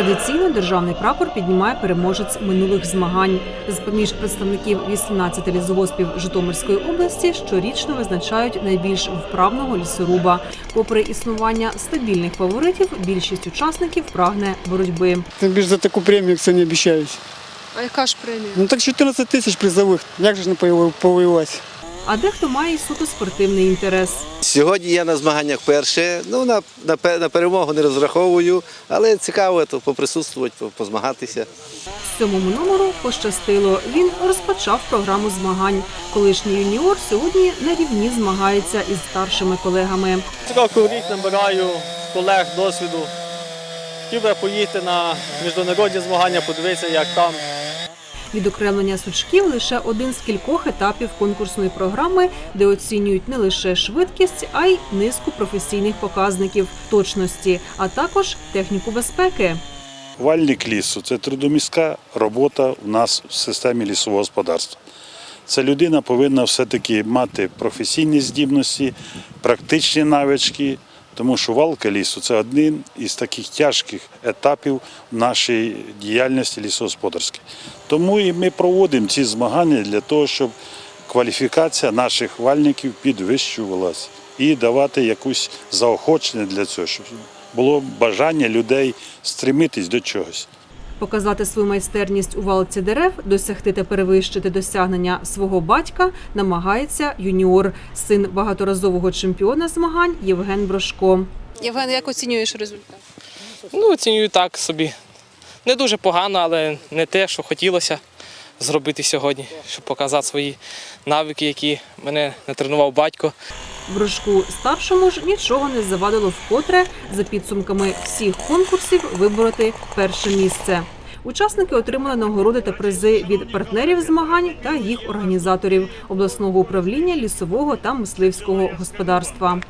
Традиційно державний прапор піднімає переможець минулих змагань. З поміж представників 18 лісгоспів Житомирської області щорічно визначають найбільш вправного лісоруба. Попри існування стабільних фаворитів, більшість учасників прагне боротьби. Тим більше за таку премію це не обіцяють. А яка ж премія? Ну так 14 тисяч призових. Як же ж не повоювати? А дехто має суто спортивний інтерес. Сьогодні я на змаганнях перше. Ну на, на, на перемогу не розраховую, але цікаво то поприсутствувати, позмагатися. Сьомому номеру пощастило. Він розпочав програму змагань. Колишній юніор сьогодні на рівні змагається із старшими колегами. Року в рік набираю колег досвіду. Хотів би поїхати на міжнародні змагання, подивитися, як там. Відокремлення сучків лише один з кількох етапів конкурсної програми, де оцінюють не лише швидкість, а й низку професійних показників точності, а також техніку безпеки. Вальник лісу це трудоміська робота у нас в системі лісового господарства. Ця людина повинна все-таки мати професійні здібності, практичні навички, тому що валка лісу це один із таких тяжких етапів нашої діяльності лісогосподарської. Тому і ми проводимо ці змагання для того, щоб кваліфікація наших вальників підвищувалась і давати якусь заохочення для цього, щоб було бажання людей стремитись до чогось. Показати свою майстерність у валці дерев, досягти та перевищити досягнення свого батька намагається юніор, син багаторазового чемпіона змагань Євген Брошко. Євген, як оцінюєш результат? Ну, оцінюю так собі. Не дуже погано, але не те, що хотілося зробити сьогодні, щоб показати свої навики, які мене натренував батько. Брошку старшому ж нічого не завадило вкотре за підсумками всіх конкурсів вибороти перше місце. Учасники отримали нагороди та призи від партнерів змагань та їх організаторів обласного управління лісового та мисливського господарства.